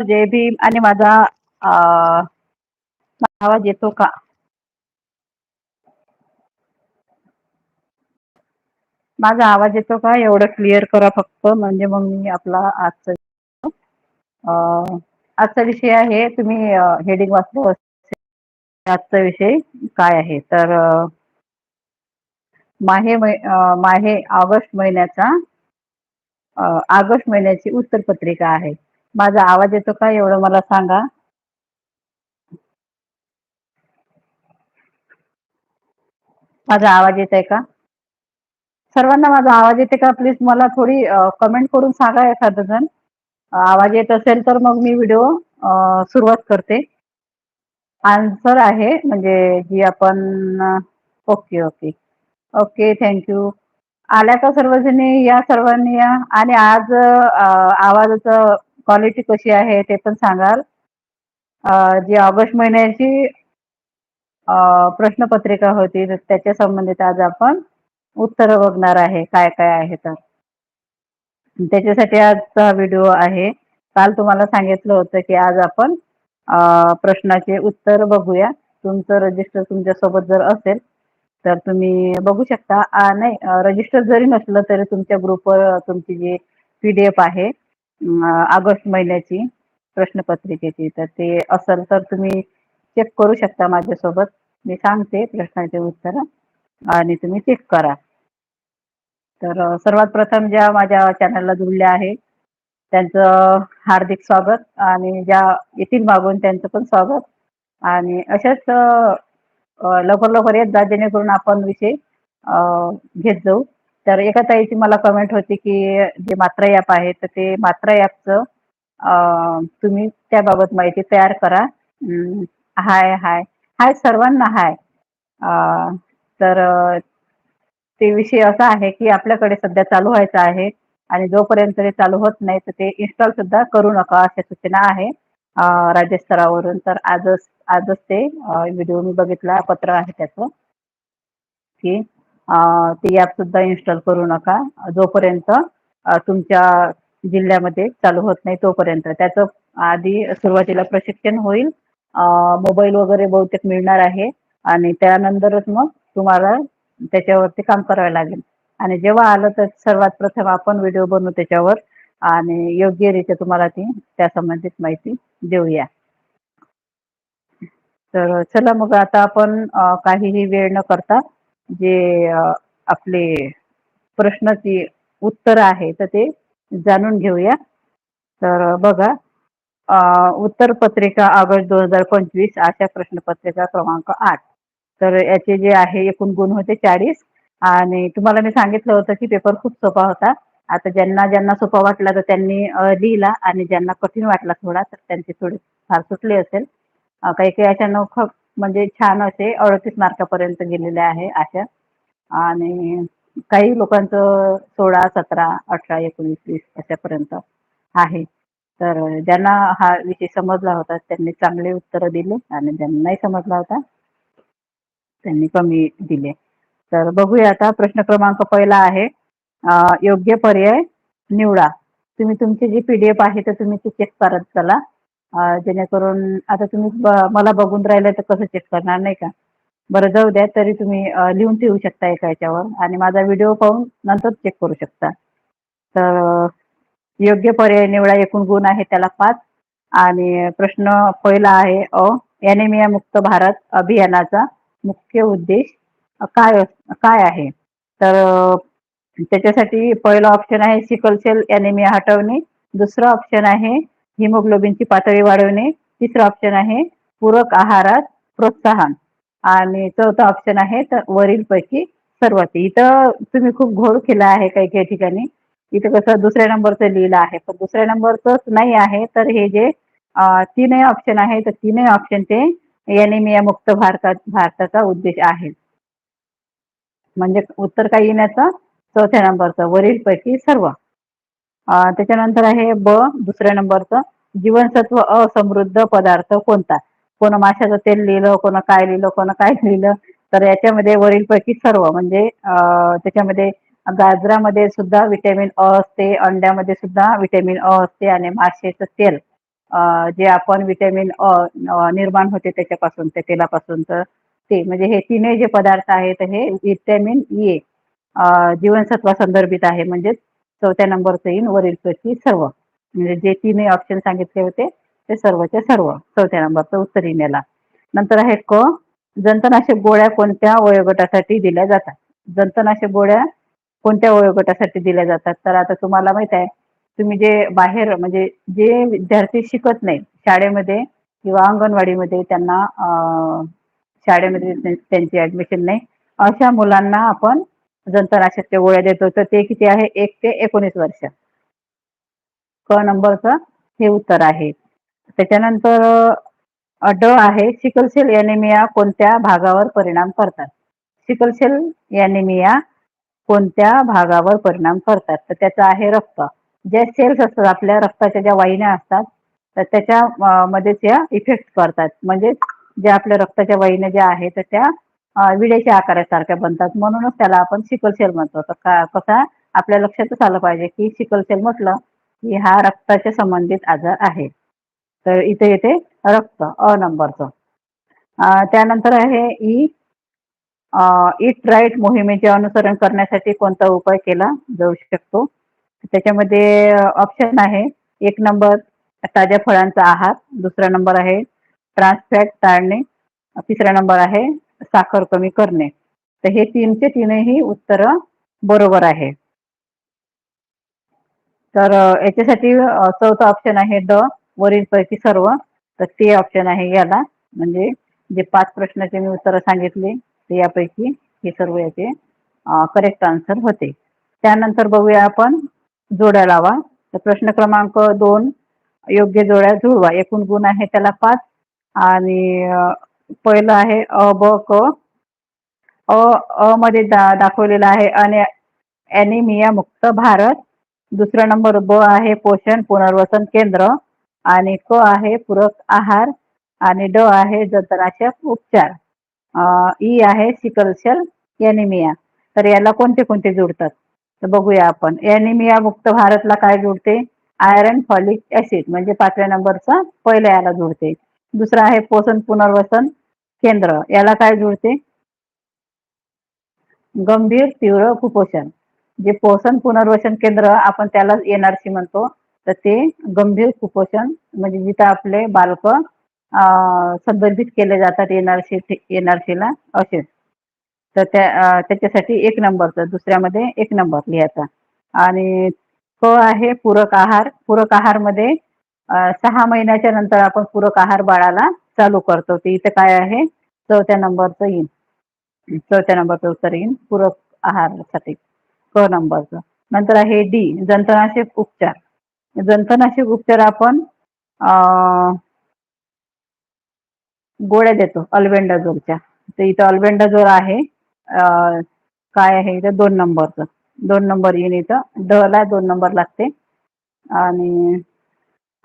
जय भीम आणि माझा आवाज येतो का? माझा आवाज येतो का? एवढं क्लिअर करा फक्त. म्हणजे मग मी आपला आजचा आजचा विषय आहे तुम्ही हेडिंग वाचलो आजचा विषय काय आहे? तर माहे माहे ऑगस्ट महिन्याचा ऑगस्ट महिन्याची उत्तर पत्रिका आहे. माझा आवाज येतो का एवढं मला सांगा. माझा आवाज येत आहे का? सर्वांना माझा आवाज येते का? प्लीज मला थोडी कमेंट करून सांगा एखादं जण. आवाज येत असेल तर मग मी व्हिडिओ सुरुवात करते. आन्सर आहे म्हणजे जी आपण ओके ओके ओके थँक्यू आल्या का सर्वजणी? या सर्वांनी या. आणि आज आवाजाचं क्वालिटी कशी आहे ते पण सांगाल. जी ऑगस्ट महिन्याची प्रश्नपत्रिका होती त्याच्या संबंधित आज आपण उत्तर बघणार आहे काय काय आहे तर. त्याच्यासाठी आजचा व्हिडिओ आहे. काल तुम्हाला सांगितलं होतं की आज आपण प्रश्नाचे उत्तर बघूया. तुमचं रजिस्टर तुमच्यासोबत जर असेल तर तुम्ही बघू शकता. नाही रजिस्टर जरी नसलं तरी तुमच्या ग्रुपवर तुमची जी पी डी एफ आहे ऑगस्ट महिन्याची प्रश्नपत्रिकेची. तर ते असेल तर तुम्ही चेक करू शकता माझ्यासोबत. मी सांगते प्रश्नाचे उत्तर आणि तुम्ही चेक करा. तर सर्वात प्रथम ज्या माझ्या चॅनलला जुळल्या आहे त्यांचं हार्दिक स्वागत आणि ज्या येथील मागून त्यांचं पण स्वागत. आणि अशाच लवकर लवकर येत जा जेणेकरून आपण विषय घेत जाऊ. तर एका ताईची मला कमेंट होती की जे मात्रा ॲप आहे तर ते मात्रा ॲपचं तुम्ही त्याबाबत माहिती तयार करा. हाय हाय. हाय सर्वांना हाय. तर ते विषय असा आहे की आपल्याकडे सध्या चालू व्हायचं आहे आणि जोपर्यंत ते चालू होत नाही तर ते इन्स्टॉल सुद्धा करू नका अशा सूचना आहे राज्यस्तरावरून तर आजच आजच ते व्हिडिओ मी बघितला पत्र आहे त्याचं. की ते ॲप सुद्धा इन्स्टॉल करू नका. जोपर्यंत तुमच्या जिल्ह्यामध्ये चालू होत नाही तोपर्यंत. त्याचं आधी सुरुवातीला प्रशिक्षण होईल. मोबाईल वगैरे बहुतेक मिळणार आहे. आणि त्यानंतरच मग तुम्हाला त्याच्यावरती काम करावं लागेल. आणि जेव्हा आलं तर सर्वात प्रथम आपण व्हिडिओ बनवू त्याच्यावर. आणि योग्यरित्या तुम्हाला ती त्या संबंधित माहिती देऊया. तर चला मग आता आपण काहीही वेळ न करता जे आपले प्रश्नाची उत्तर आहे तर ते जाणून घेऊया. तर बघा उत्तर पत्रिका ऑगस्ट दोन हजार पंचवीस अशा प्रश्नपत्रिका क्रमांक आठ. तर याचे जे आहे एकूण गुण होते चाळीस. आणि तुम्हाला मी सांगितलं होतं की पेपर खूप सोपा होता. आता ज्यांना ज्यांना सोपा वाटला तर त्यांनी लिहिला. आणि ज्यांना कठीण वाटला थोडा तर त्यांचे थोडे फार सुटले असेल. काही काही अशा म्हणजे छान असे अडतीस मार्कापर्यंत गेलेले आहे अशा. आणि काही लोकांचं सोळा सतरा अठरा एकोणीस वीस अशापर्यंत आहे. तर ज्यांना हा विषय समजला होता त्यांनी चांगले उत्तरं दिले आणि ज्यांना नाही समजला होता त्यांनी कमी दिले. तर बघूया आता प्रश्न क्रमांक पहिला आहे योग्य पर्याय निवडा. तुम्ही तुमची जी पी डी एफ आहे तर तुम्ही ती चेक करत चला. जेणेकरून आता तुम्ही मला बघून राहिलं तर कसं चेक करणार नाही का? बरं जाऊ द्या तरी तुम्ही लिहून ठेवू शकता एका याच्यावर आणि माझा व्हिडिओ पाहून नंतर चेक करू शकता. तर योग्य पर्याय निवडा एकूण गुण आहे त्याला पाच. आणि प्रश्न पहिला आहे अ ॲनिमिया मुक्त भारत अभियानाचा मुख्य उद्देश काय काय आहे? तर त्याच्यासाठी पहिला ऑप्शन आहे सिकलसेल ॲनिमिया हटवणे. दुसरं ऑप्शन आहे हिमोग्लोबिनची पातळी वाढवणे तिसरं ऑप्शन आहे पूरक आहारात प्रोत्साहन. आणि चौथा ऑप्शन आहे तर वरीलपैकी सर्वात. इथं तुम्ही खूप घोळ केला आहे काही काही ठिकाणी. इथं कसं दुसऱ्या नंबरचं लिहिलं आहे. पण दुसऱ्या नंबरचंच नाही आहे तर हे जे तीनही ऑप्शन आहे तर तीनही ऑप्शन ते एनिमिया मुक्त भारतात भारताचा उद्देश आहे. म्हणजे उत्तर काय येण्याचं? चौथ्या नंबरचं. वरीलपैकी सर्व. त्याच्यानंतर आहे ब दुसऱ्या नंबरचं. जीवनसत्व असमृद्ध पदार्थ कोणता? कोण माशाचं तेल लिहिलं कोण काय लिहिलं कोण काय लिहिलं? तर याच्यामध्ये वरीलपैकी सर्व. म्हणजे त्याच्यामध्ये गाजरामध्ये सुद्धा विटॅमिन अ असते अंड्यामध्ये सुद्धा विटॅमिन अ असते आणि माशेचं तेल. जे आपण विटॅमिन अ निर्माण होते त्याच्यापासून त्या तेलापासून तर ते. म्हणजे हे तीनही जे पदार्थ आहेत हे विटॅमिन ए जीवनसत्वा संदर्भित आहे. म्हणजे चौथ्या नंबरचं येईन वरीलपैकी सर्व. म्हणजे जे तीनही ऑप्शन सांगितले होते ते सर्वचे सर्व. चौथ्या नंबरचं उत्तर येईल नंतर आहे क जंतनाशक गोळ्या कोणत्या वयोगटासाठी दिल्या जातात? जंतनाशक गोळ्या कोणत्या वयोगटासाठी दिल्या जातात? तर आता तुम्हाला माहीत आहे तुम्ही जे बाहेर म्हणजे जे विद्यार्थी शिकत नाही शाळेमध्ये किंवा अंगणवाडीमध्ये त्यांना शाळेमध्ये त्यांची ऍडमिशन नाही. अशा मुलांना आपण जंतनाशकच्या गोळ्या देतो. तर ते किती आहे? एक ते एकोणीस वर्ष. क नंबरचं हे उत्तर आहे. त्याच्यानंतर ड आहे. सिकलसेल एनिमिया कोणत्या भागावर परिणाम करतात? सिकलसेल एनिमिया कोणत्या भागावर परिणाम करतात? तर त्याचं आहे रक्त. ज्या सेल्स असतात आपल्या रक्ताच्या ज्या वाहिन्या असतात तर त्याच्या अ, मध्ये त्या इफेक्ट करतात. म्हणजे ज्या आपल्या रक्ताच्या वाहिन्या ज्या आहेत तर त्या विड्याच्या आकारासारख्या बनतात. म्हणूनच त्याला आपण सिकलसेल म्हणतो. तर का कसा आपल्या लक्षातच आलं पाहिजे की सिकलसेल म्हटलं की हा रक्ताच्या संबंधित आजार आहे. तर इथे येते रक्त अ नंबरचं. त्यानंतर आहे ई इट राईट मोहिमेचे अनुसरण करण्यासाठी कोणता उपाय केला जाऊ शकतो? त्याच्यामध्ये ऑप्शन आहे. एक नंबर ताज्या फळांचा आहार. दुसरा नंबर आहे ट्रान्सफॅट टाळणे. तिसरा नंबर आहे साखर कमी करणे. तर हे तीनचे तीनही उत्तर बरोबर आहे. तर याच्यासाठी चौथा ऑप्शन आहे ड वरीलपैकी सर्व. तर ते ऑप्शन आहे याला. म्हणजे जे पाच प्रश्नाचे मी उत्तर सांगितले ते यापैकी हे सर्व याचे करेक्ट आन्सर होते. त्यानंतर बघूया आपण जोड्या लावा. तर प्रश्न क्रमांक दोन योग्य जोड्या जुळवा. एकूण गुण आहे त्याला पाच आणि पहिलं आहे अ ब क. अ अ मध्ये दा दाखवलेलं आहे आणि ॲनिमिया मुक्त भारत. दुसरा नंबर ब आहे पोषण पुनर्वसन केंद्र. आणि क आहे पूरक आहार. आणि ड आहे जतनाचे उपचार. ई आहे सिकलसेल ॲनिमिया तर याला कोणते कोणते जोडतात? तर बघूया आपण. ॲनिमिया मुक्त भारतला काय जोडते? आयरन फॉलिक ऍसिड म्हणजे पाचव्या नंबरचा पहिल्या याला जोडते. दुसरा आहे पोषण पुनर्वसन. केंद्र याला काय जुळते गंभीर तीव्र कुपोषण. जे पोषण पुनर्वसन केंद्र आपण त्याला एनआरसी म्हणतो तर ते गंभीर कुपोषण म्हणजे जिथं आपले बालक संदर्भित केले जातात एनआरसी एनआरसीला असे. तर त्या त्याच्यासाठी एक नंबरचं दुसऱ्यामध्ये एक नंबर लिहायचा. आणि क आहे पूरक आहार. पूरक आहारमध्ये सहा महिन्याच्या नंतर आपण पूरक आहार बाळाला चालू करतो. ते इथं काय आहे? चौथ्या नंबरचं येईल चौथ्या नंबरचं उत्तर येईल पूरक आहारासाठी. क नंबरचं. नंतर आहे डी जंतनाशक उपचार. जंतनाशक उपचार आपण गोळ्या देतो अल्बेंडाझोलच्या. तर इथं अल्बेंडाझोल आहे. काय आहे इथं? दोन नंबरचं. दोन नंबर येईन इथं. डला दोन नंबर लागते. आणि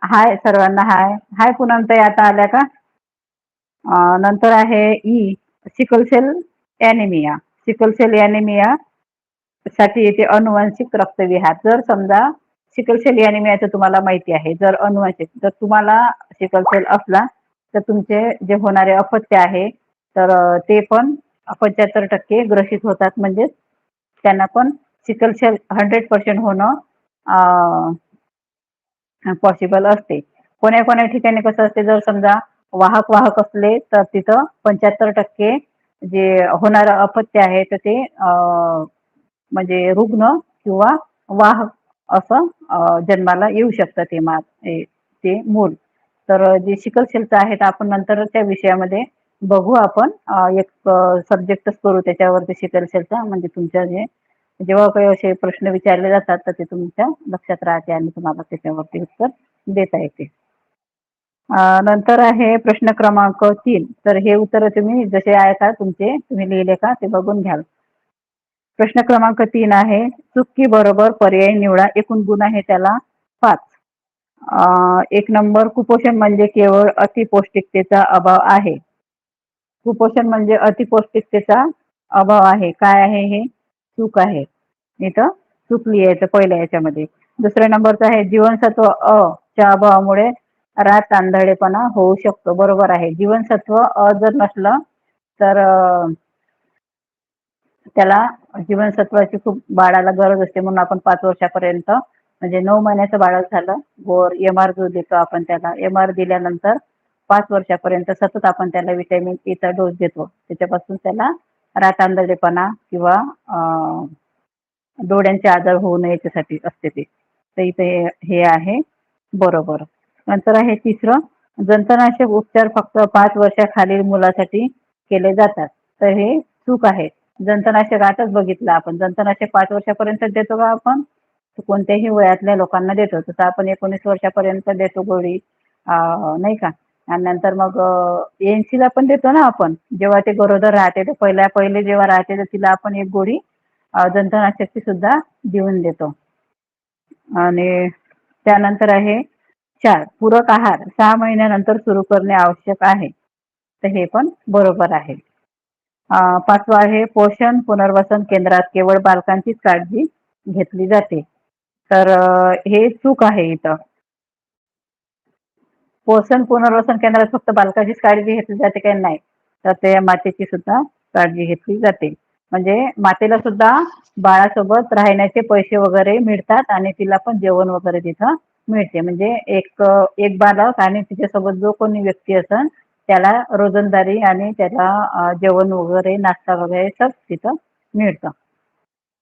हाय सर्वांना हाय. हाय पुनमताई आता आल्या का? नंतर आहे E sickle cell anaemia. Sickle cell anaemia साठी येते अनुवांशिक रक्तविहार. जर समजा सिकलसेल ॲनिमियाचं तुम्हाला माहिती आहे जर अनुवांशिक जर तुम्हाला सिकलसेल असला तर तुमचे जे होणारे अपत्य आहे तर ते पण पंच्याहत्तर टक्के ग्रसित होतात. म्हणजेच त्यांना पण सिकलसेल हंड्रेड पर्सेंट होणं पॉसिबल असते. कोण्या कोण्या ठिकाणी कसं असते जर समजा वाहक वाहक असले तर तिथं पंच्याहत्तर टक्के जे होणार अपत्य आहे तर ते म्हणजे रुग्ण किंवा वाहक असं जन्माला येऊ शकतं ते मा ते मूल. तर जे सिकलसेलचं आहे तर आपण नंतर त्या विषयामध्ये बघू आपण. एक सब्जेक्टच करू त्याच्यावरती सिकलसेलचा म्हणजे तुमच्या जे जेव्हा काही असे प्रश्न विचारले जातात तर ते तुमच्या लक्षात राहते आणि तुम्हाला त्याच्यावरती उत्तर देता येते. नंतर आहे प्रश्न क्रमांक तीन. तर हे उत्तर तुम्ही जसे आहे का तुमचे तुम्ही लिहिले का ते बघून घ्याल. प्रश्न क्रमांक तीन आहे चुकी बरोबर पर्याय निवडा. एकूण गुण आहे त्याला पाच. एक नंबर कुपोषण म्हणजे केवळ अतिपौष्टिकतेचा अभाव आहे. कुपोषण म्हणजे अतिपौष्टिकतेचा अभाव आहे. काय आहे हे? चूक आहे. इथं चूक लिहायचं पहिल्या याच्यामध्ये. दुसऱ्या नंबरचं आहे जीवनसत्व अ च्या अभावामुळे रात आंधळेपणा होऊ शकतो. बरोबर आहे. जीवनसत्व अ जर नसलं तर त्याला जीवनसत्वाची खूप बाळाला गरज असते. म्हणून आपण पाच वर्षापर्यंत म्हणजे नऊ महिन्याचं बाळ झालं गोर एम आर जो देतो आपण त्याला. एम आर दिल्यानंतर पाच वर्षापर्यंत सतत आपण त्याला विटॅमिन ईचा डोस देतो. त्याच्यापासून त्याला रातांदळेपणा किंवा डोळ्यांचे आजार होऊ नये याच्यासाठी असते ते. तर इथे हे आहे. बरोबर. नंतर आहे तिसरं जंतनाशक उपचार फक्त पाच वर्षाखालील मुलासाठी केले जातात. तर हे चूक आहे. जंतनाशक आताच बघितलं आपण. जंतनाशक पाच वर्षापर्यंत देतो का आपण? कोणत्याही वयातल्या लोकांना देतो. तसं आपण एकोणीस वर्षापर्यंत देतो गोळी नाही का? आणि नंतर मग एनसीला पण देतो ना आपण. जेव्हा ते गरोदर राहते तर पहिल्या पहिले जेव्हा राहते तर तिला आपण एक गोळी जंतनाशकची सुद्धा देऊन देतो. आणि त्यानंतर आहे चार पूरक आहार सहा महिन्यानंतर सुरू करणे आवश्यक आहे. तर हे पण बरोबर आहे. पाचवा आहे पोषण पुनर्वसन केंद्रात केवळ बालकांचीच काळजी घेतली जाते. तर हे चूक आहे इथं. पोषण पुनर्वसन केंद्रात फक्त बालकाचीच काळजी घेतली जाते काही नाही? तर ते मातेची सुद्धा काळजी घेतली जाते. म्हणजे मातेला सुद्धा बाळासोबत राहण्याचे पैसे वगैरे मिळतात आणि तिला पण जेवण वगैरे तिथं मिळते. म्हणजे एक एक बालक आणि तिच्यासोबत जो कोणी व्यक्ती असेल त्याला रोजंदारी आणि त्याला जेवण वगैरे नाश्ता वगैरे सब तिथं मिळतं.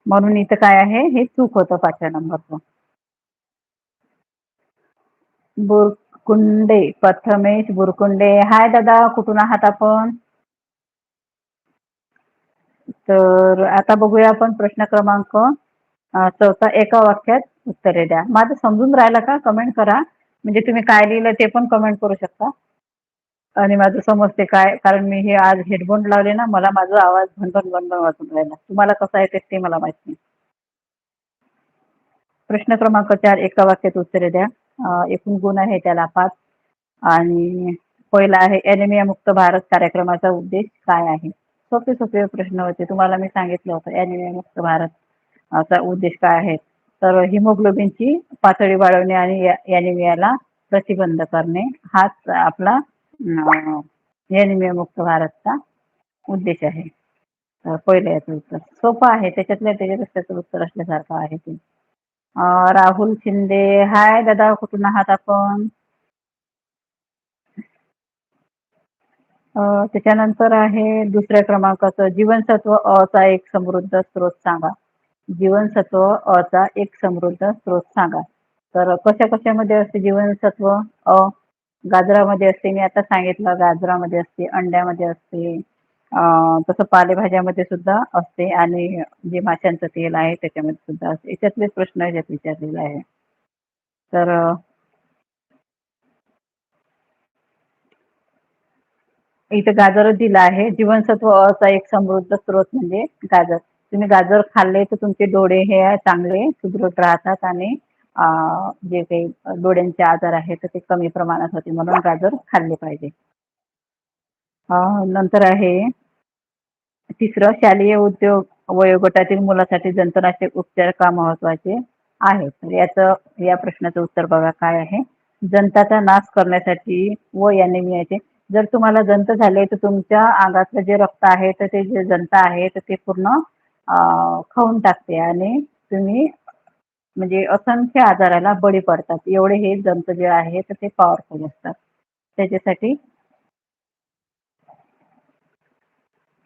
म्हणून इथं काय आहे हे चूक होतं पाचव्या नंबरचं. बुरकुंडे प्रथमेश बुरकुंडे. हाय दादा कुठून आहात आपण? तर आता बघूया आपण प्रश्न क्रमांक चौथा एका वाक्यात. उत्तरे द्या. माझं समजून राहिलं का? कमेंट करा. म्हणजे तुम्ही काय लिहिलं ते पण कमेंट करू शकता. आणि माझं समजते काय? कारण मी हे आज हेडफोन लावले ना मला माझा आवाज भनभन भनभन वाचून राहिला. तुम्हाला कसं आहे ते मला माहीत नाही. प्रश्न क्रमांक चार एका वाक्यात उत्तरे द्या. एकूण गुण आहे त्याला पाच. आणि पहिला आहे ॲनिमिया मुक्त भारत कार्यक्रमाचा उद्देश काय आहे? सोपे सोपे प्रश्न होते. तुम्हाला मी सांगितलं होतं ॲनिमिया मुक्त भारत चा उद्देश काय आहे? तर हिमोग्लोबिनची पातळी वाढवणे आणि ॲनिमियाला प्रतिबंध करणे हाच आपला एनिमिया मुक्त भारतचा उद्देश आहे. तर पहिलं याचं उत्तर. सोपं आहे. त्याच्यातल्या त्याच्यातच त्याचं उत्तर असल्यासारखं आहे ते. राहुल शिंदे. हाय दादा कुठून आहात आपण? त्याच्यानंतर आहे दुसऱ्या क्रमांकाचं जीवनसत्व अ चा एक समृद्ध स्रोत सांगा. जीवनसत्व अ चा एक समृद्ध स्रोत सांगा. तर कशा कशामध्ये असते जीवनसत्व? अ गाजरामध्ये असते मी आता सांगितलं गाजरामध्ये असते अंड्यामध्ये असते तसं पालेभाज्यामध्ये सुद्धा असते आणि जे माशांचं तेल आहे त्याच्यामध्ये सुद्धा असते. याच्यातलेच प्रश्न याच्यात विचारलेला आहे. तर इथं गाजरच दिलं आहे. जीवनसत्व अ चा एक समृद्ध स्रोत म्हणजे गाजर. तुम्ही गाजर खाल्ले तर तुमचे डोळे हे चांगले सुदृढ राहतात आणि जे काही डोळ्यांचे आजार आहेत तर ते कमी प्रमाणात होते म्हणून गाजर खाल्ले पाहिजे. नंतर आहे तिसरं शालेय उद्योग वयोगटातील मुलासाठी जंतुनाशक उपचार का महत्त्वाचे आहे याचं या प्रश्नाचं उत्तर बघा काय आहे. जंताचा नाश करण्यासाठी व ॲनिमियाचे जर तुम्हाला जंत झाले तर तुमच्या अंगातलं जे रक्त आहे तर ते जे जंत आहे तर ते पूर्ण खाऊन टाकते आणि तुम्ही म्हणजे असंख्य आजाराला बळी पडतात. एवढे हे जंत जे आहे तर ते पॉवरफुल असतात. त्याच्यासाठी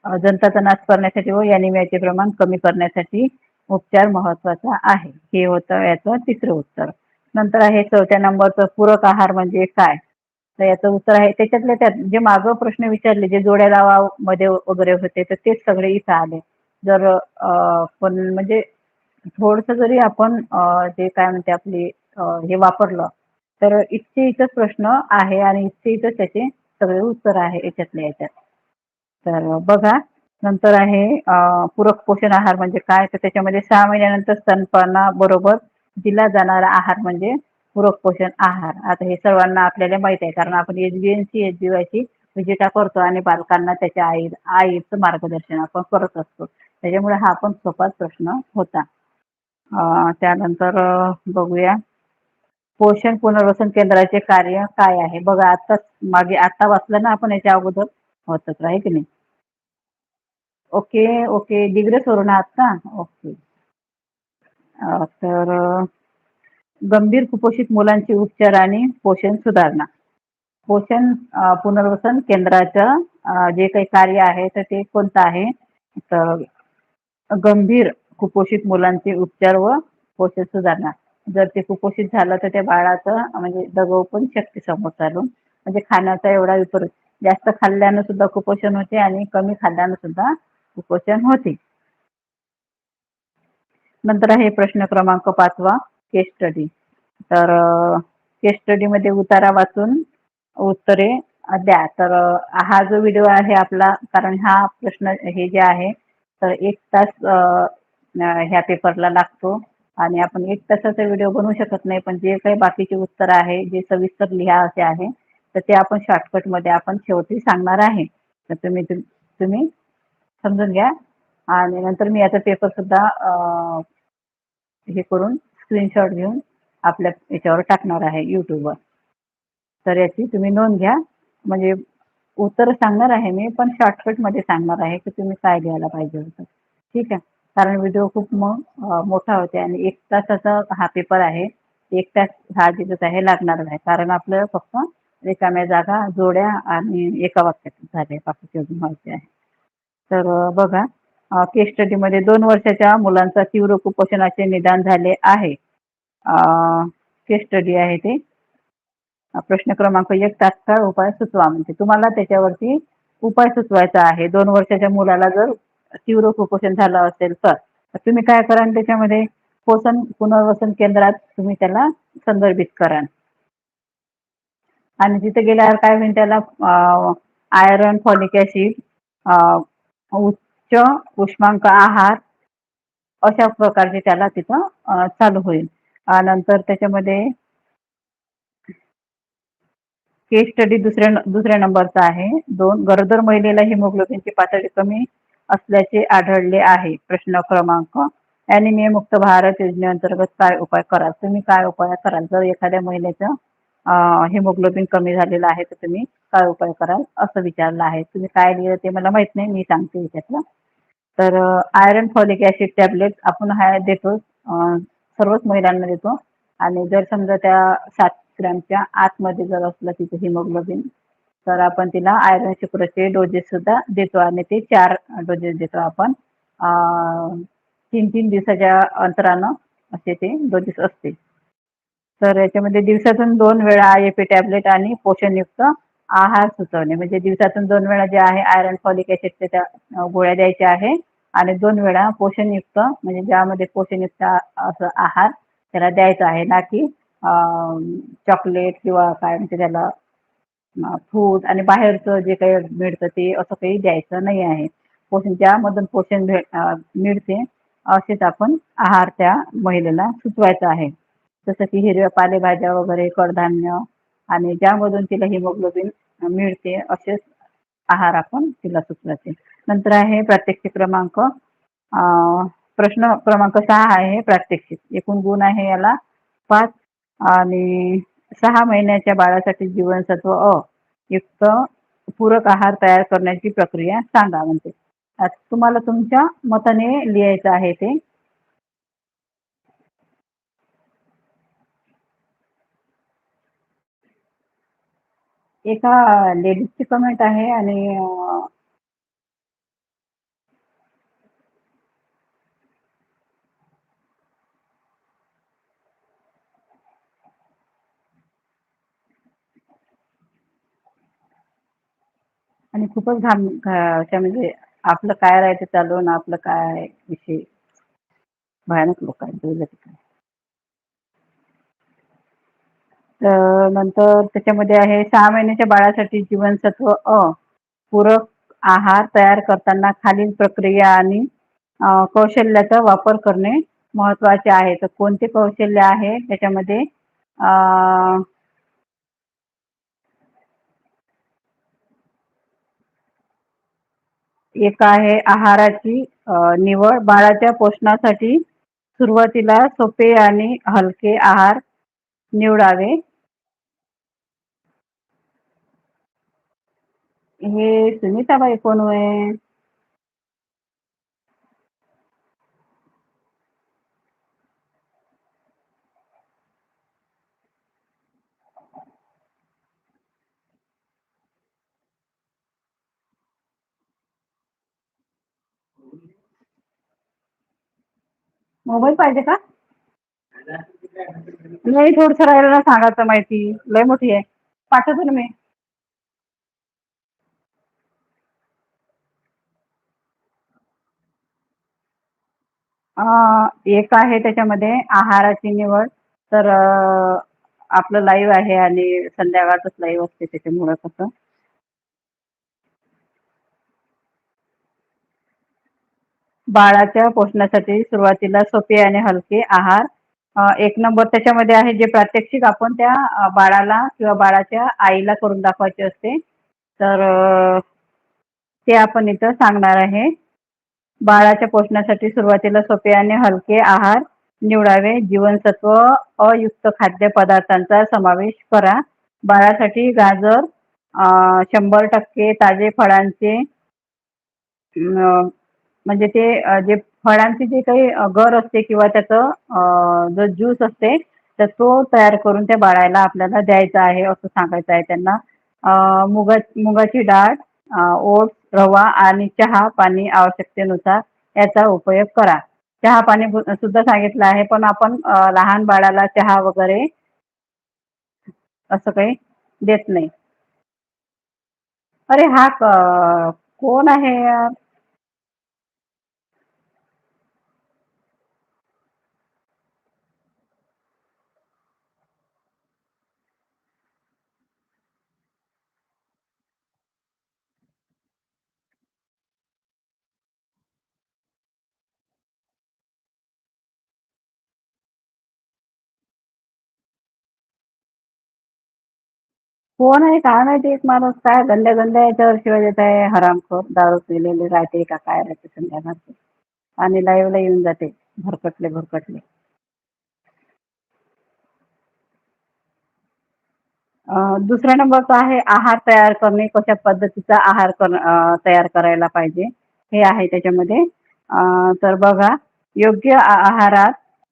जंताचा नाश करण्यासाठी व यानिमियाचे प्रमाण कमी करण्यासाठी उपचार महत्त्वाचा आहे. हे होतं याचं तिसरं उत्तर. नंतर आहे चौथ्या नंबरचं पूरक आहार म्हणजे काय? तर याचं उत्तर आहे त्याच्यातले त्यात जे मागं प्रश्न विचारले जे जोड्या लावामध्ये वगैरे होते तर तेच सगळे इथं आले. जर आपण पण म्हणजे थोडंसं जरी आपण जे काय म्हणते आपली हे वापरलं तर इथचे इथंच प्रश्न आहे आणि इथचे इथंच त्याचे सगळे उत्तर आहे याच्यातल्या याच्यात. तर बघा नंतर आहे पूरक पोषण आहार म्हणजे काय? तर त्याच्यामध्ये सहा महिन्यानंतर स्तनपानाबरोबर दिला जाणारा आहार म्हणजे पूरक पोषण आहार. आता हे सर्वांना आपल्याला माहीत आहे कारण आपण एचबीएनसी बी एन सी करतो आणि बालकांना त्याच्या आई आईचं मार्गदर्शन आपण करत असतो. त्याच्यामुळे हा पण सोपाच प्रश्न होता. त्यानंतर बघूया. पोषण पुनर्वसन केंद्राचे कार्य काय आहे? बघा आताच मागे आता वाचलं ना आपण याच्या अगोदर? होतच आहे की नाही? Okay okay. डिग्रे आहात का? ओके. तर गंभीर कुपोषित मुलांचे उपचार आणि पोषण सुधारणा. पोषण पुनर्वसन केंद्राचं जे काही कार्य आहे तर ते कोणतं आहे? तर गंभीर कुपोषित मुलांचे उपचार व पोषण सुधारणा. जर ते कुपोषित झालं तर त्या बाळाचं म्हणजे दगव पण शक्ती समोर चालून. म्हणजे खाण्याचा एवढा विपरीत. जास्त खाल्ल्यानं सुद्धा कुपोषण होते आणि कमी खाल्ल्यानं सुद्धा कुपोषण होते. नंतर आहे प्रश्न क्रमांक पाचवा केस स्टडी तर केस स्टडीमध्ये उतारा वाचून उत्तरे द्या. तर हा जो व्हिडिओ आहे आपला कारण हा प्रश्न हे जे आहे तर एक तास ह्या पेपरला लागतो. आणि आपण एक तासाचा व्हिडिओ बनवू शकत नाही पण जे काही बाकीचे उत्तर आहे जे सविस्तर लिहा असे आहे तर ते आपण शॉर्टकटमध्ये आपण शेवटी सांगणार आहे. तर तुम्ही तुम्ही समजून घ्या. आणि नंतर मी याचा पेपर सुद्धा हे करून स्क्रीनशॉट घेऊन आपल्या याच्यावर टाकणार आहे यूट्यूबवर तर याची तुम्ही नोंद घ्या. म्हणजे उत्तर सांगणार आहे मी पण शॉर्टकटमध्ये सांगणार आहे की तुम्ही काय घ्यायला पाहिजे होतं. ठीक आहे? कारण व्हिडिओ खूप मग मोठा होते आणि एक तासाचा हा पेपर आहे. एक तास हा दिवस आहे लागणार आहे कारण आपलं फक्त रिकाम्या जागा जोड्या आणि एका वाक्यात झाले बाकीची अजून माहिती आहे. तर बघा केस स्टडीमध्ये दोन वर्षाच्या मुलांचा तीव्र कुपोषणाचे निदान झाले आहे. केस स्टडी आहे ते. प्रश्न क्रमांक एक तात्काळ उपाय सुचवा म्हणजे तुम्हाला त्याच्यावरती उपाय सुचवायचा आहे. दोन वर्षाच्या मुलाला जर तीव्र कुपोषण झालं असेल तर तुम्ही काय कराल त्याच्यामध्ये? पोषण पुनर्वसन केंद्रात तुम्ही त्याला संदर्भित कराल. आणि तिथे गेल्यावर काय होईल त्याला आयरन फॉलिक ऍसिड उच्च उष्मांक आहार अशा प्रकारचे त्याला तिथं चालू होईल. नंतर त्याच्यामध्ये केस स्टडी दुसऱ्या दुसऱ्या नंबरचा आहे. दोन गरोदर महिलेला हिमोग्लोबिनची पातळी कमी असल्याचे आढळले आहे. प्रश्न क्रमांक अॅनिमिया मुक्त भारत योजनेअंतर्गत काय उपाय कराल? तुम्ही काय उपाय कराल? जर एखाद्या महिलेचं हिमोग्लोबिन कमी झालेलं आहे तर तुम्ही काय उपाय कराल? असं विचारलं आहे. तुम्ही काय लिहिलं ते मला माहीत नाही. मी सांगते याच्यातलं तर आयरन फॉलिक ऍसिड टॅबलेट आपण हा देतो. सर्वच महिलांना देतो. आणि जर समजा त्या सात ग्रॅमच्या आतमध्ये जर असलं तिचं हिमोग्लोबिन तर आपण तिला आयरन शुक्रचे डोजेस सुद्धा देतो आणि ते चार डोजेस देतो आपण. तीन तीन दिवसाच्या अंतरानं असे ते डोजेस असते तर याच्यामध्ये दिवसातून दोन वेळा आय एपी टॅबलेट आणि पोषणयुक्त आहार सुचवणे. म्हणजे दिवसातून दोन वेळा जे आहे आयरन फॉलिक ॲसिडच्या त्या गोळ्या द्यायच्या आहे आणि दोन वेळा पोषणयुक्त म्हणजे ज्यामध्ये पोषणयुक्त असं आहार त्याला द्यायचा आहे. ना की चॉकलेट किंवा काय म्हणते त्याला फूड आणि बाहेरचं जे काही मिळतं ते असं काही द्यायचं नाही आहे. पोषण ज्यामधून पोषण भेट मिळते असेच आपण आहार त्या महिलेला सुचवायचा आहे. जसं की हिरव्या पालेभाज्या वगैरे कडधान्य आणि ज्यामधून तिला हिमोग्लोबिन मिळते असेच आहार आपण तिला सुचवायचे. नंतर आहे प्रात्यक्षिक क्रमांक प्रश्न क्रमांक सहा आहे प्रात्यक्षिक. एकूण गुण आहे याला पाच आणि सहा महिन्याच्या बाळासाठी जीवनसत्व अ युक्त पूरक आहार तयार करण्याची प्रक्रिया सांगा म्हणते तुम्हाला तुमच्या मताने लिहायचं आहे ते. एका लेडीजची कमेंट आहे आणि अं, आणि खूपच घाम घा- अशा म्हणजे आपलं काय राहायचं चालू आणि आपलं काय विषय. भयानक लोक आहेत काय तर नंतर त्याच्यामध्ये आहे सहा महिन्याच्या बाळासाठी जीवनसत्व अ पूरक आहार तयार करताना खालील प्रक्रिया आणि अ, कौशल्याचा वापर करणे महत्त्वाचे आहे. तर कोणते कौशल्य आहे? त्याच्यामध्ये अ, एक आहे आहाराची निवड. बाळाच्या पोषणासाठी सुरुवातीला सोपे आणि हलके आहार निवडावे. हे सुनीताबाई कोण होय? मोबाईल पाहिजे का? नाही थोडस राहिलेलं सांगायचं माहिती. लय मोठी आहे. पाठवतो ना मी. एक आहे त्याच्यामध्ये आहाराची निवड. तर आपलं लाईव्ह आहे आणि संध्याकाळचंच लाईव्ह असते त्याच्यामुळे कसं बाळाच्या पोषणासाठी सुरुवातीला सोपे आणि हलके आहार. एक नंबर त्याच्यामध्ये आहे जे प्रात्यक्षिक आपण त्या बाळाला किंवा बाळाच्या आईला करून दाखवायचे असते. तर ते आपण इथं सांगणार आहे. बाळाच्या पोषणासाठी सुरुवातीला सोपे आणि हलके आहार निवडावे. जीवनसत्व अयुक्त खाद्यपदार्थांचा समावेश करा. बाळासाठी गाजर शंभर टक्के ताजे फळांचे म्हणजे ते जे फळांचे जे काही गर असते किंवा त्याचं जो ज्यूस असते तर तो तयार करून त्या बाळाला आपल्याला द्यायचा आहे असं सांगायचं आहे त्यांना. मुगा मुगाची डाळ ओट्स रवा आणि चहा पाणी आवश्यकतेनुसार याचा उपयोग करा. चहा पाणी सुद्धा सांगितलं आहे पण आपण लहान बाळाला चहा वगैरे असं काही देत नाही. अरे हा कोण आहे यार? कोण आहे? काय माहिती? एक माणूस काय गंड्या गंड्या याच्यावर शिवाय देत आहे. हरामखोर दारू पिलेले राहते का काय राहते संध्याकाळचे. आणि लाईव्हला येऊन जाते. भरकटले भरकटले. दुसरा दुसऱ्या नंबरचा आहे आहार तयार करणे. कशा पद्धतीचा आहार कर तयार करायला पाहिजे? हे आहे त्याच्यामध्ये. तर बघा योग्य आहारात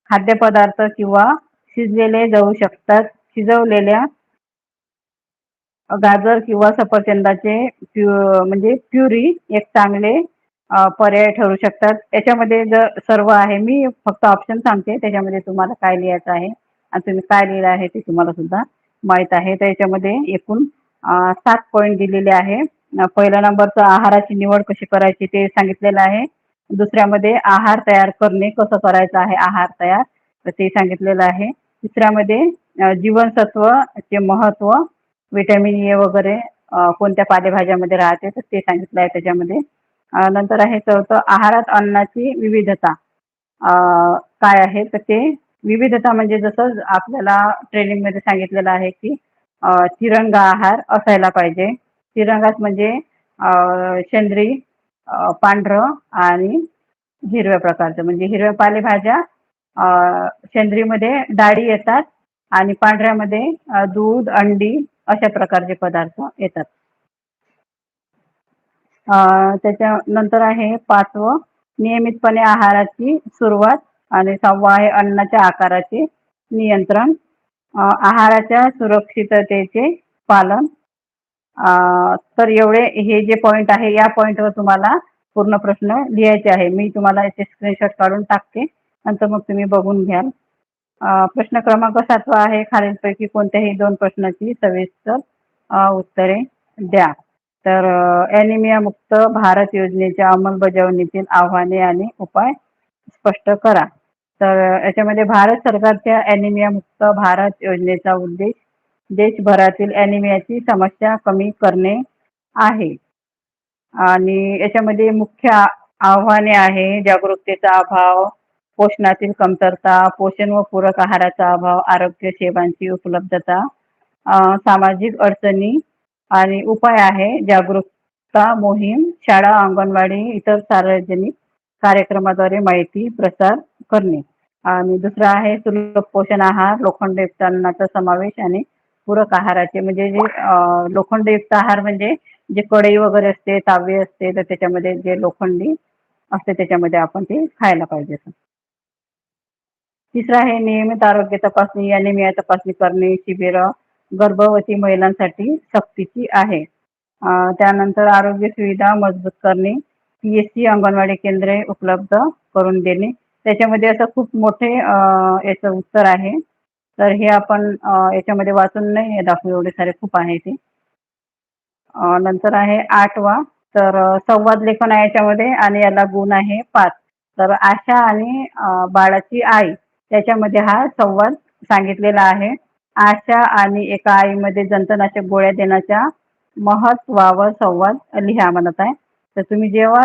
खाद्यपदार्थ किंवा शिजलेले जाऊ शकतात. शिजवलेल्या गाजर किंवा सफरचंदाचे प्यु म्हणजे प्युरी एक चांगले पर्याय ठरू शकतात. याच्यामध्ये जर सर्व आहे मी फक्त ऑप्शन सांगते. त्याच्यामध्ये तुम्हाला काय लिहायचं आहे आणि तुम्ही काय लिहिलं आहे ते तुम्हाला सुद्धा माहीत आहे. तर याच्यामध्ये एकूण सात पॉईंट दिलेले आहे. पहिल्या नंबरचं आहाराची निवड कशी करायची ते सांगितलेलं आहे. दुसऱ्यामध्ये आहार तयार करणे कसं करायचं आहे आहार तयार तर ते सांगितलेलं आहे. तिसऱ्यामध्ये जीवनसत्वचे महत्त्व विटॅमिन ए वगैरे कोणत्या पालेभाज्यामध्ये राहते तर ते सांगितलं आहे त्याच्यामध्ये. नंतर आहे चौथं आहारात अन्नाची विविधता. काय आहे? तर ते विविधता म्हणजे जसं आपल्याला ट्रेनिंगमध्ये सांगितलेलं आहे की तिरंगा आहार असायला पाहिजे. तिरंगाच म्हणजे शेंद्री पांढरं आणि हिरव्या प्रकारचं. म्हणजे हिरव्या पालेभाज्या शेंद्रीमध्ये डाळी येतात आणि पांढऱ्यामध्ये दूध अंडी अशा प्रकारचे पदार्थ येतात. त्याच्यानंतर आहे पाचवं. नियमितपणे आहाराची सुरुवात आणि सहावं आहे अन्नाच्या आकाराचे नियंत्रण. आहाराच्या सुरक्षिततेचे पालन. तर एवढे हे जे पॉईंट आहे या पॉईंटवर तुम्हाला पूर्ण प्रश्न लिहायचे आहे. मी तुम्हाला याचे स्क्रीनशॉट काढून टाकते. नंतर मग तुम्ही बघून घ्याल. प्रश्न क्रमांक सातवा आहे. खालीलपैकी कोणत्याही दोन प्रश्नाची सविस्तर उत्तरे द्या. तर ॲनिमिया मुक्त भारत योजनेच्या अंमलबजावणीतील आव्हाने आणि उपाय स्पष्ट करा. तर याच्यामध्ये भारत सरकारच्या ॲनिमिया मुक्त भारत योजनेचा उद्देश देशभरातील ॲनिमियाची समस्या कमी करणे आहे. आणि याच्यामध्ये मुख्य आव्हाने आहे जागरूकतेचा अभाव पोषणातील कमतरता पोषण व पूरक आहाराचा अभाव आरोग्य सेवांची उपलब्धता सामाजिक अडचणी आणि उपाय आहे. जागरूकता मोहीम शाळा अंगणवाडी इतर सार्वजनिक कार्यक्रमाद्वारे माहिती प्रसार करणे. आणि दुसरा आहे सुलभ पोषण आहार लोखंडयुक्त अन्नाचा समावेश आणि पूरक आहाराचे म्हणजे जे लोखंडयुक्त आहार म्हणजे जे कढई वगैरे असते तावे असते तर त्याच्यामध्ये जे लोखंडी असते त्याच्यामध्ये आपण ते खायला पाहिजे. तिसरं आहे नियमित आरोग्य तपासणी अनिमिया तपासणी करणे शिबिर गर्भवती महिलांसाठी सक्तीची आहे. त्यानंतर आरोग्य सुविधा मजबूत करणे पी एस सी अंगणवाडी केंद्रे उपलब्ध करून देणे. त्याच्यामध्ये असं खूप मोठे याचं उत्तर आहे. तर हे आपण याच्यामध्ये वाचून नाही दाखवू एवढे सारे खूप आहे ते. नंतर आहे आठवा. तर संवाद लेखन आहे याच्यामध्ये आणि याला गुण आहे पाच. तर आशा आणि बाळाची आई. त्याच्यामध्ये हा संवाद सांगितलेला आहे. आशा आणि एका आईमध्ये जंतनाशक गोळ्या देण्याच्या महत्वावर संवाद लिहा म्हणत आहे. तर तुम्ही जेव्हा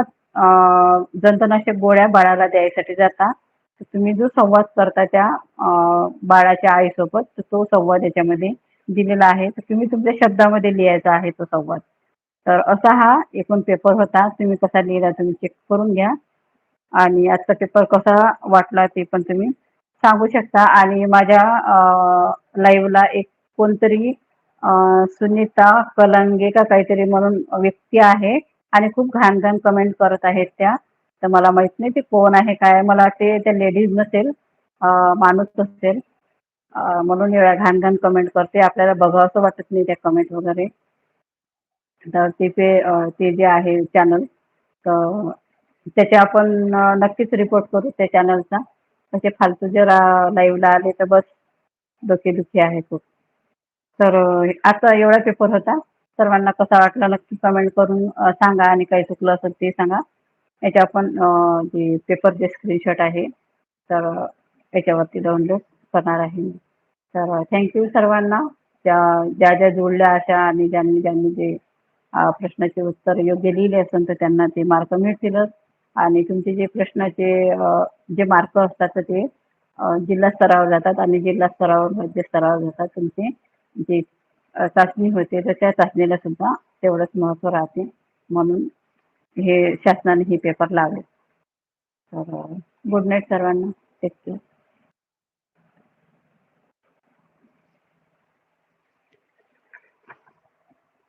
जंतनाशक गोळ्या बाळाला द्यायसाठी जाता तर तुम्ही जो संवाद करता त्या बाळाच्या आईसोबत तर तो संवाद याच्यामध्ये दिलेला आहे. तर तुम्ही तुमच्या शब्दामध्ये लिहायचा आहे तो संवाद. तर असा हा एकूण पेपर होता. तुम्ही कसा लिहिला तुम्ही चेक करून घ्या. आणि आजचा पेपर कसा वाटला ते पण तुम्ही सांगू शकता. आणि माझ्या लाईव्हला एक कोणतरी सुनीता कलंगे का काहीतरी म्हणून व्यक्ती आहे आणि खूप घाण घाण कमेंट करत आहेत त्या. तर मला माहीत नाही ते कोण आहे काय मला ते त्या लेडीज नसेल माणूस असेल म्हणून एवढ्या घाण घाण कमेंट करते. आपल्याला बघावं असं वाटत नाही त्या कमेंट वगैरे. तर ते ते जे आहे चॅनल तर त्याचे आपण नक्कीच रिपोर्ट करू त्या चॅनलचा असे फालतू जर लाईव्हला आले तर बस डोकेदुखी आहे खूप. तर आता एवढा पेपर होता. सर्वांना कसा वाटला नक्की कमेंट करून सांगा आणि काही चुकलं असेल ते सांगा. याचे आपण पेपर जे पेपरचे स्क्रीनशॉट आहे तर याच्यावरती डाउनलोड करणार आहे. मी तर थँक्यू सर्वांना. त्या ज्या ज्या जोडल्या अशा आणि ज्यांनी ज्यांनी जे प्रश्नाचे उत्तर योग्य लिहिले असेल तर त्यांना ते मार्क मिळतीलच. आणि तुमचे जे प्रश्नाचे जे मार्क असतात तर ते जिल्हा स्तरावर जातात आणि जिल्हा स्तरावर राज्य स्तरावर जातात. तुमचे जे चाचणी होते तर त्या चाचणीला सुद्धा तेवढंच महत्त्व राहते. म्हणून हे शासनाने हे पेपर लावले तर गुड नाईट सर्वांना. Take care